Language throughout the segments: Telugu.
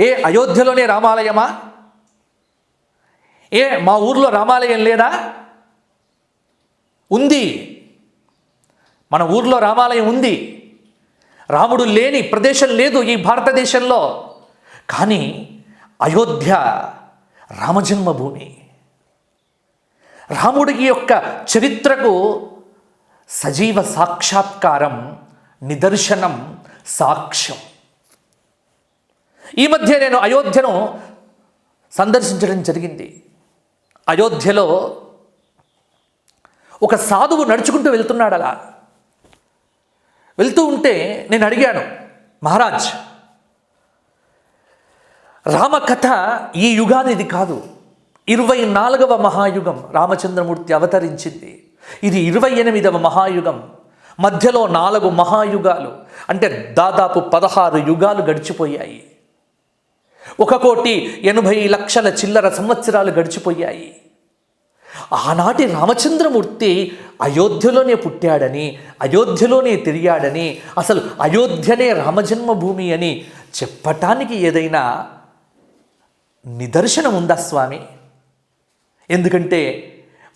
ఏ అయోధ్యలోనే రామాలయమా? ఏ మా ఊర్లో రామాలయం లేదా? ఉంది. మన ఊర్లో రామాలయం ఉంది. రాముడు లేని ప్రదేశం లేదు ఈ భారతదేశంలో. కానీ అయోధ్య రామజన్మభూమి. రాముడికి యొక్క చరిత్రకు సజీవ సాక్షాత్కారం నిదర్శనం సాక్ష్యం. ఈ మధ్య నేను అయోధ్యను సందర్శించడం జరిగింది. అయోధ్యలో ఒక సాధువు నడుచుకుంటూ వెళ్తున్నాడు అలా. వెళ్తూ ఉంటే నేను అడిగాను మహారాజ్ రామకథ ఈ యుగానిది కాదు. ఇరవై నాలుగవ మహాయుగం రామచంద్రమూర్తి అవతరించింది. ఇది ఇరవై ఎనిమిదవ మహాయుగం. మధ్యలో నాలుగు మహాయుగాలు. అంటే దాదాపు పదహారు యుగాలు గడిచిపోయాయి. ఒక కోటి ఎనభై లక్షల చిల్లర సంవత్సరాలు గడిచిపోయాయి. ఆనాటి రామచంద్రమూర్తి అయోధ్యలోనే పుట్టాడని అయోధ్యలోనే తిరిగాడని అసలు అయోధ్యనే రామజన్మభూమి అని చెప్పటానికి ఏదైనా నిదర్శనం ఉందా స్వామి? ఎందుకంటే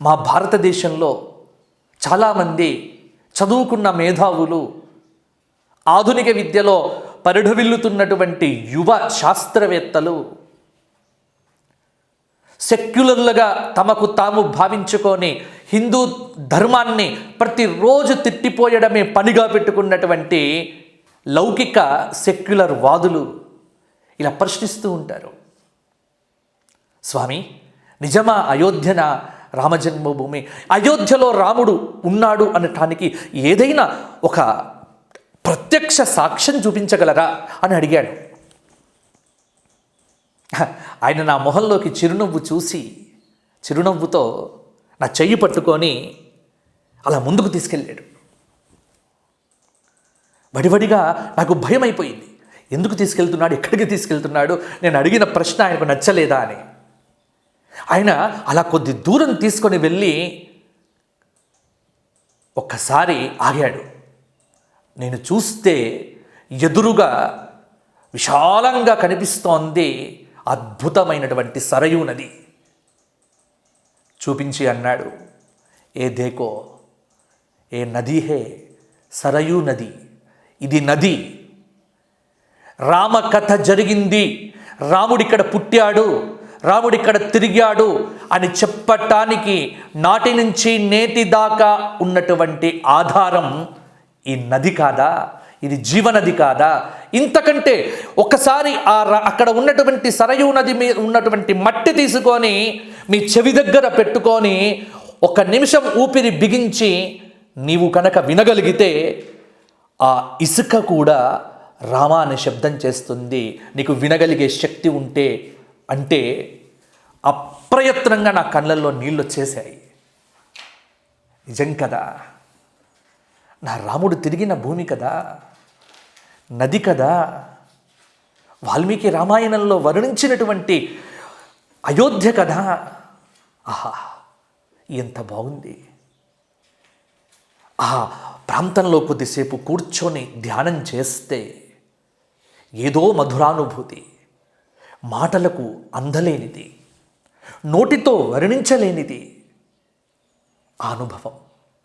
మా భారతదేశంలో చాలామంది చదువుకున్న మేధావులు ఆధునిక విద్యలో పరిఢవిల్లుతున్నటువంటి యువ శాస్త్రవేత్తలు సెక్యులర్లుగా తమకు తాము భావించుకొని హిందూ ధర్మాన్ని ప్రతిరోజు తిట్టిపోయడమే పనిగా పెట్టుకున్నటువంటి లౌకిక సెక్యులర్ వాదులు ఇలా ప్రశ్నిస్తూ ఉంటారు. స్వామి నిజమా అయోధ్యన రామజన్మభూమి? అయోధ్యలో రాముడు ఉన్నాడు అనటానికి ఏదైనా ఒక ప్రత్యక్ష సాక్ష్యం చూపించగలరా అని అడిగాడు. ఆయన నా మొహంలోకి చిరునవ్వు చూసి చిరునవ్వుతో నా చెయ్యి పట్టుకొని అలా ముందుకు తీసుకెళ్ళాడు. వడివడిగా నాకు భయం అయిపోయింది ఎందుకు తీసుకెళ్తున్నాడు? ఎక్కడికి తీసుకెళ్తున్నాడు? నేను అడిగిన ప్రశ్న ఆయనకు నచ్చలేదా అని. ఆయన అలా కొద్ది దూరం తీసుకొని వెళ్ళి ఒక్కసారి ఆగాడు. నేను చూస్తే ఎదురుగా విశాలంగా కనిపిస్తోంది అద్భుతమైనటువంటి సరయూ నది. చూపించి అన్నాడు ఏ దేకో ఏ నది హే సరయూ నది. ఇది నది. రామకథ జరిగింది. రాముడిక్కడ పుట్టాడు రాముడిక్కడ తిరిగాడు అని చెప్పటానికి నాటి నుంచి నేటి దాకా ఉన్నటువంటి ఆధారం ఈ నది కాదా? ఇది జీవనది కాదా? ఇంతకంటే ఒక్కసారి ఆ అక్కడ ఉన్నటువంటి సరయూ నది మీద ఉన్నటువంటి మట్టి తీసుకొని మీ చెవి దగ్గర పెట్టుకొని ఒక నిమిషం ఊపిరి బిగించి నీవు కనుక వినగలిగితే ఆ ఇసుక కూడా రామా అనే శబ్దం చేస్తుంది. నీకు వినగలిగే శక్తి ఉంటే అంటే అప్రయత్నంగా నా కళ్ళల్లో నీళ్ళు వచ్చేసాయి నిజం కదా? నా రాముడు తిరిగిన భూమి కదా నది కదా వాల్మీకి రామాయణంలో వర్ణించినటువంటి అయోధ్య కదా. ఆహా ఎంత బాగుంది. ఆ ప్రాంతంలో కొద్దిసేపు కూర్చొని ధ్యానం చేస్తే ఏదో మధురానుభూతి మాటలకు అందలేనిది నోటితో వర్ణించలేనిది ఆ అనుభవం.